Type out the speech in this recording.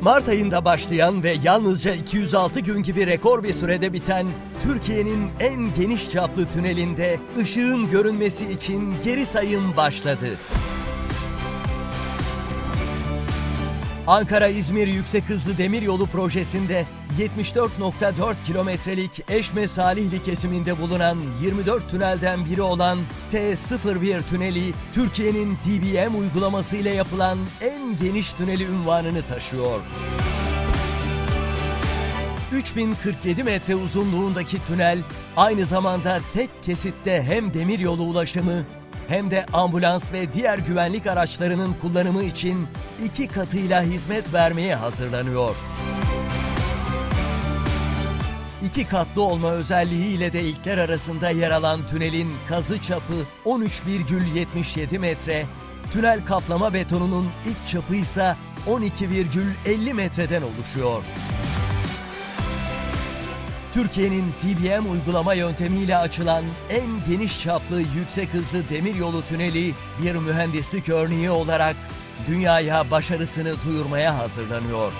Mart ayında başlayan ve yalnızca 206 gün gibi rekor bir sürede biten Türkiye'nin en geniş çaplı tünelinde ışığın görünmesi için geri sayım başladı. Ankara-İzmir Yüksek Hızlı Demiryolu projesinde 74.4 kilometrelik Eşme Salihli kesiminde bulunan 24 tünelden biri olan T01 tüneli Türkiye'nin DBM uygulaması ile yapılan en geniş tüneli unvanını taşıyor. 3047 metre uzunluğundaki tünel aynı zamanda tek kesitte hem demiryolu ulaşımı hem de ambulans ve diğer güvenlik araçlarının kullanımı için iki katıyla hizmet vermeye hazırlanıyor. İki katlı olma özelliğiyle de ilkler arasında yer alan tünelin kazı çapı 13,77 metre, tünel kaplama betonunun iç çapı ise 12,50 metreden oluşuyor. Türkiye'nin TBM uygulama yöntemiyle açılan en geniş çaplı yüksek hızlı demiryolu tüneli bir mühendislik örneği olarak dünyaya başarısını duyurmaya hazırlanıyor.